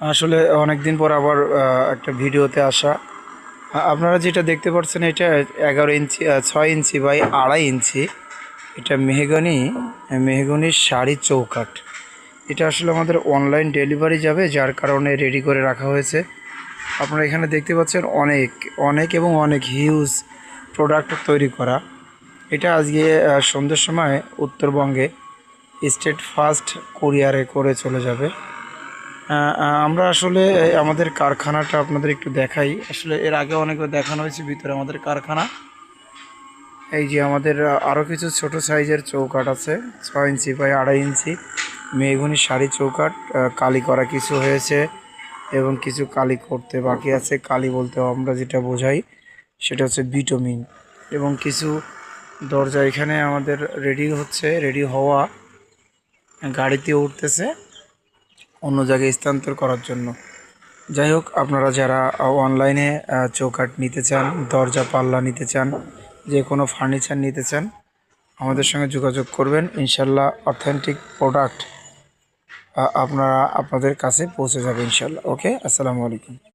আসলে অনেক দিন পর আবার একটা ভিডিওতে আসা। আপনারা যেটা দেখতে পাচ্ছেন, এটা এগারো ইঞ্চি ছয় ইঞ্চি বাই আড়াই ইঞ্চি। এটা মেহগনি মেহগনির শাড়ি চৌকাট এটা আসলে আমাদের অনলাইন ডেলিভারি যাবে, যার কারণে রেডি করে রাখা হয়েছে। আপনারা এখানে দেখতে পাচ্ছেন অনেক অনেক এবং অনেক হিউজ প্রোডাক্ট তৈরি করা। এটা আজকে সন্ধ্যের সময় উত্তরবঙ্গে স্টেট ফার্স্ট কুরিয়ারে করে চলে যাবে। আমরা আসলে আমাদের কারখানাটা আপনাদের একটু দেখাই। আসলে এর আগে অনেকবার দেখানো হয়েছে ভিতরে আমাদের কারখানা। এই যে আমাদের আরও কিছু ছোট সাইজের চৌকাট আছে, ছয় ইঞ্চি বাই আড়াই ইঞ্চি। মেঘুনি শাড়ি চৌকাট কালি করা কিছু হয়েছে এবং কিছু কালি করতে বাকি আছে। কালি বলতে আমরা যেটা বোঝাই, সেটা হচ্ছে বিটোমিন এবং কিছু দরজা এখানে আমাদের রেডি হচ্ছে রেডি হওয়া গাড়িতে উঠতেছে। অন্য জায়গায় স্থানান্তর করার জন্য। যাই হোক, আপনারা যারা অনলাইনে চৌকাট নিতে চান, দরজা, পাল্লা নিতে চান, যে কোনো ফার্নিচার নিতে চান, আমাদের সঙ্গে যোগাযোগ করবেন। ইনশাল্লাহ অথেন্টিক প্রোডাক্ট আপনারা, আপনাদের কাছে পৌঁছে যাবে ইনশাল্লাহ। ওকে আসসালামু আলাইকুম।